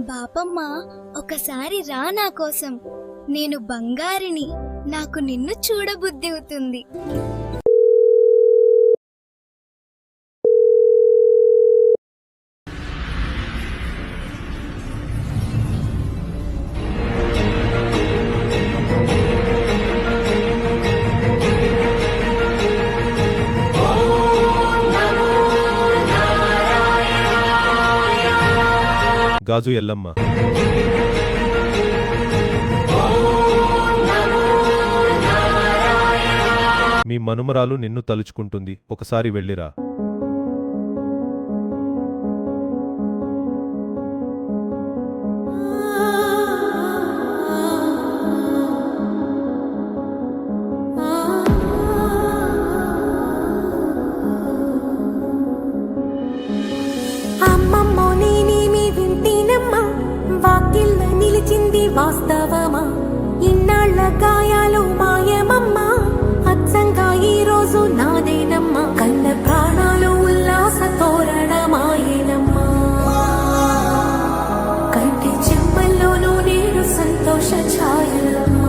బాపమ్మ ఒకసారి రా నా కోసం. నేను బంగారిని నాకు నిన్ను చూడబుద్ధి అవుతుంది. గాజు ఎల్లమ్మ. మీ మనుమరాలు నిన్ను తలుచుకుంటుంది. ఒకసారి వెళ్ళిరా. వాస్తవమా? ఇన్నాళ్ళ గాయాలు మాయమమ్మా. అచ్చంగా ఈ రోజు నాదేనమ్మా. కన్న ప్రాణాలు ఉల్లాస తోరణమాయనమ్మా కంటి చెమ్మల్లోనూ నేను సంతోష ఛాయలమ్మా.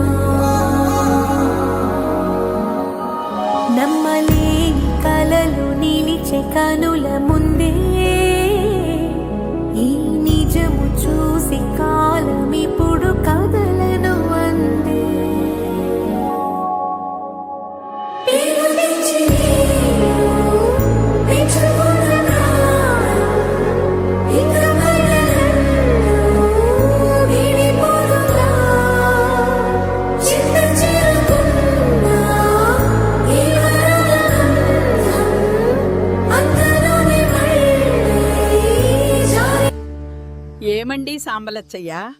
ఏమండి సాంబలచ్చయ్య?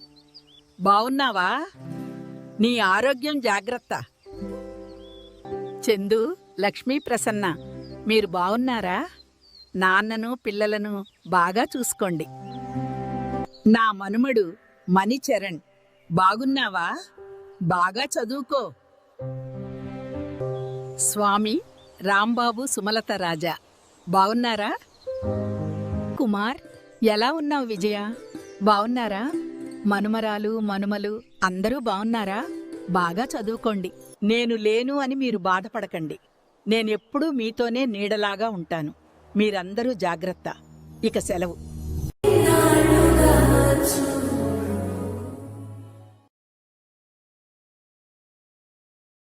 బావున్నావా? నీ ఆరోగ్యం జాగ్రత్త. చందు లక్ష్మీ ప్రసన్న మీరు బాగున్నారా నాన్నను పిల్లలను బాగా చూసుకోండి. నా మనుమడు మణిచరణ్ బాగున్నావా? బాగా చదువుకో. స్వామి రాంబాబు సుమలత రాజా బాగున్నారా కుమార్ ఎలా ఉన్నావు విజయ? బాగున్నారా మనుమరాలు మనుమలు అందరూ బాగున్నారా బాగా చదువుకోండి. నేను లేను అని మీరు బాధపడకండి. నేనెప్పుడూ మీతోనే నీడలాగా ఉంటాను. మీరందరూ జాగ్రత్త. ఇక సెలవు.